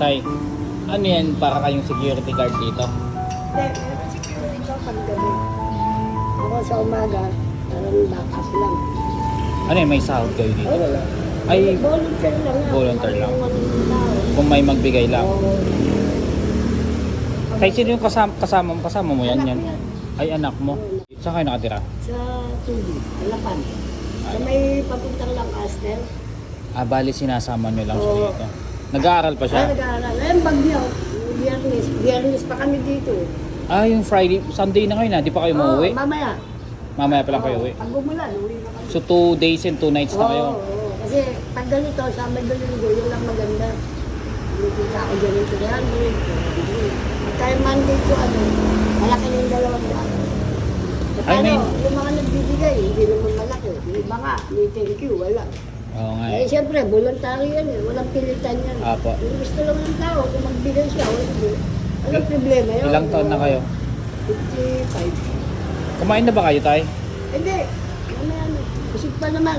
Tay, ano yan para kayong security guard dito? Hindi, meron security ka pag gabi. Ako sa umaga, parang backup lang. Ano yan, may sahod kayo dito? wala. Ay, volunteer lang. yan. Volunteer lang. Kung anong tao. kung may magbigay lang. Oo. Tay, sino yung kasama, kasama, kasama mo yan? Anak yan? ko yan. Ay, anak mo. Saan kayo nakatira? Sa tubig, Alapan. Sa may papuntang lang Astel. Ah, bali sinasama nyo lang siya Oo. dito. Nag-aaral pa Ay, siya? nag-aaral. Ayun, bagyo. Biyernes. Biyernes pa kami dito. Ah, yung Friday, Sunday na kayo na, di pa kayo Oo, mauwi? mamaya. Mamaya pa lang kayo uwi. Pag umulan, uwi na kami. So, two days and two nights na kayo? Oo, oo. Kasi pag ganito, sa may linggo, yun lang maganda. Hindi ako dyan yung 300. Pag tayo Monday to ano, malaki na yung dalawang daan. Ay, may- yung mga nagbibigay, hindi naman malaki. Yung nga, may thank you, wala. Oo nga Eh, eh. siyempre, voluntary yan eh. Walang pilitan yan. Apo. Yung gusto lang ng tao, kung magbigay siya, o hindi. Walang problema yun. Ilang taon na kayo? 55. Kumain na ba kayo, Tay? Hindi. Mamaya na. Busog pa naman.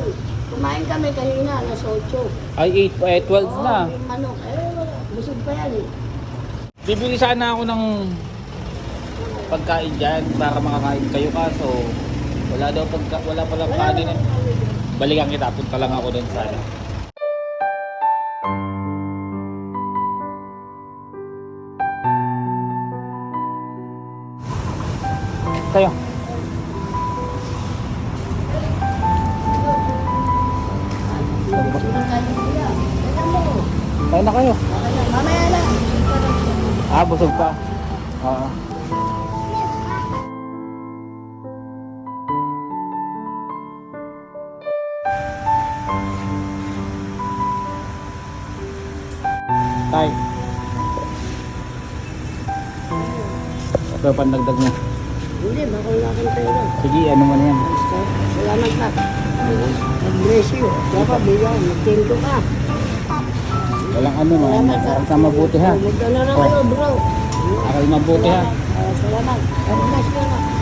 Kumain kami kanina, alas 8. Ay, 8, eh, 12 Oo, na. yung manok. Eh, wala. Busog pa yan eh. Bibili sana ako ng pagkain dyan para makakain kayo kaso wala daw pagka, wala pala Wala kanin. naman kami dyan. Balikan kita, punta lang ako doon sana. Tayo. Busog na tayo. Tayo na kayo. Mamaya na. Ah, busog pa. Oo. Tay. Ito pandagdag mo. Hindi, baka wala kang pera. Sige, ano mo na yan. Basta, Salamat ka. God-bless you. Dapat bigyan, mag-thank you ka. Walang ano, no? Salamat ka. Aral ka mabuti ha. Magdala na kayo, bro. Aral mabuti ha. Salamat. God bless you.